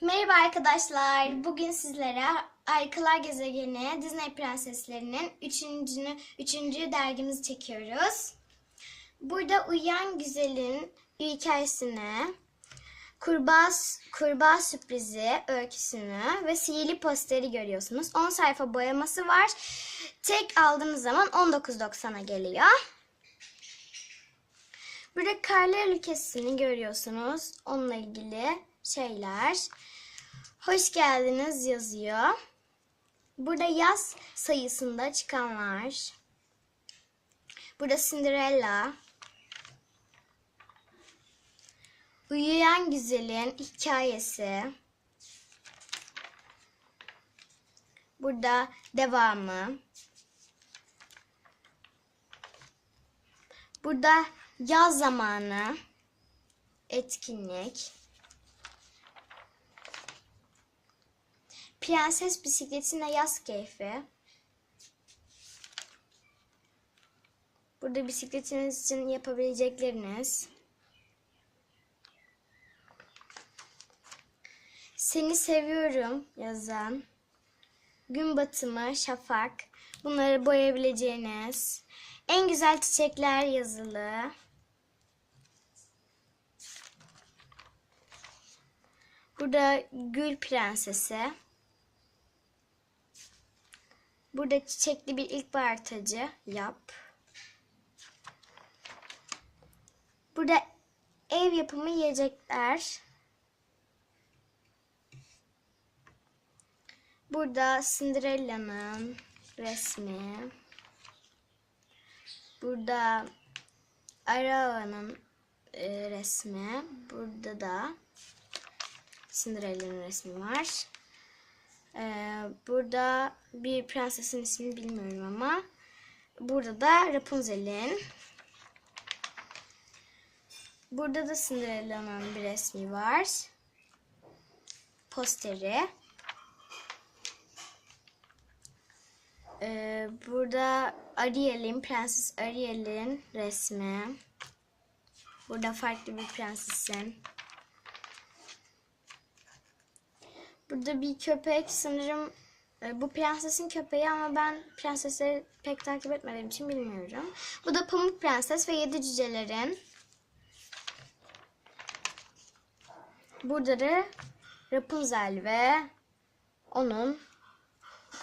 Merhaba arkadaşlar. Bugün sizlere Harikalar Gezegeni Disney Prenseslerinin 3. üçüncü dergimizi çekiyoruz. Burada Uyuyan Güzel'in hikayesini, kurbağa, kurbağa sürprizi öyküsünü ve sihirli posteri görüyorsunuz. 10 sayfa boyaması var. Tek aldığınız zaman 19.90'a geliyor. Burada Karlar ülkesini görüyorsunuz. Onunla ilgili şeyler. Hoş geldiniz yazıyor. Burada yaz sayısında çıkanlar. Burada Cinderella. Uyuyan Güzel'in hikayesi. Burada devamı. Burada yaz zamanı etkinlik. Prenses bisikletine yaz keyfi. Burada bisikletiniz için yapabilecekleriniz. Seni seviyorum yazan. Gün batımı, şafak. Bunları boyayabileceğiniz. En güzel çiçekler yazılı. Burada Gül Prensesi. Burada çiçekli bir ilkbahar tacı yap. Burada ev yapımı yiyecekler. Burada Cinderella'nın resmi. Burada Arao'nun e, resmi. Burada da Cinderella'nın resmi var. Ee, burada bir prensesin ismini bilmiyorum ama burada da Rapunzel'in burada da Cinderella'nın bir resmi var. Posteri. Ee, burada Ariel'in, Prenses Ariel'in resmi. Burada farklı bir prensesin. Burada bir köpek sanırım e, bu prensesin köpeği ama ben prensesleri pek takip etmediğim için bilmiyorum. Bu da Pamuk Prenses ve Yedi Cücelerin. Burada da Rapunzel ve onun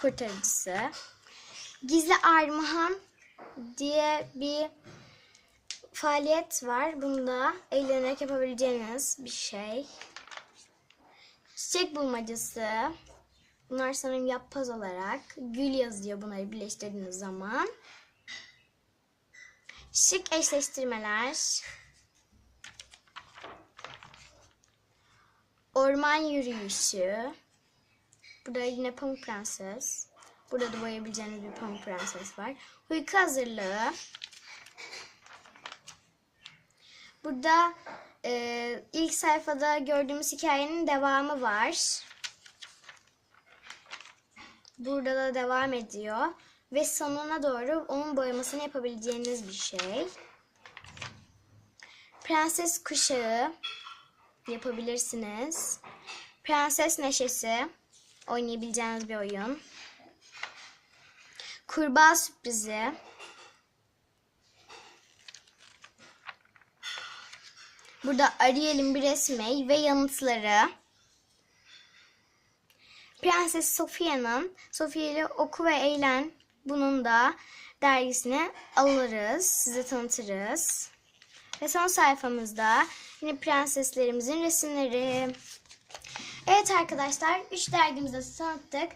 kurtarıcısı. Gizli Armağan diye bir faaliyet var. Bunda eğlenerek yapabileceğiniz bir şey. Çiçek bulmacası. Bunlar sanırım yapboz olarak. Gül yazıyor bunları birleştirdiğiniz zaman. Şık eşleştirmeler. Orman yürüyüşü. Burada yine Pamuk Prenses. Burada da boyayabileceğiniz bir Pamuk Prenses var. Uyku hazırlığı. Burada e, ilk sayfada gördüğümüz hikayenin devamı var. Burada da devam ediyor. Ve sonuna doğru onun boyamasını yapabileceğiniz bir şey. Prenses kuşağı yapabilirsiniz. Prenses neşesi oynayabileceğiniz bir oyun. Kurbağa sürprizi. Burada Ariel'in bir resmi ve yanıtları. Prenses Sofia'nın Sofia ile Oku ve Eğlen bunun da dergisini alırız. Size tanıtırız. Ve son sayfamızda yine prenseslerimizin resimleri. Evet arkadaşlar 3 dergimizi de tanıttık.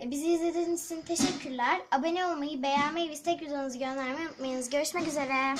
E, Bizi izlediğiniz için teşekkürler. Abone olmayı, beğenmeyi ve istek videonuzu göndermeyi unutmayınız. Görüşmek üzere.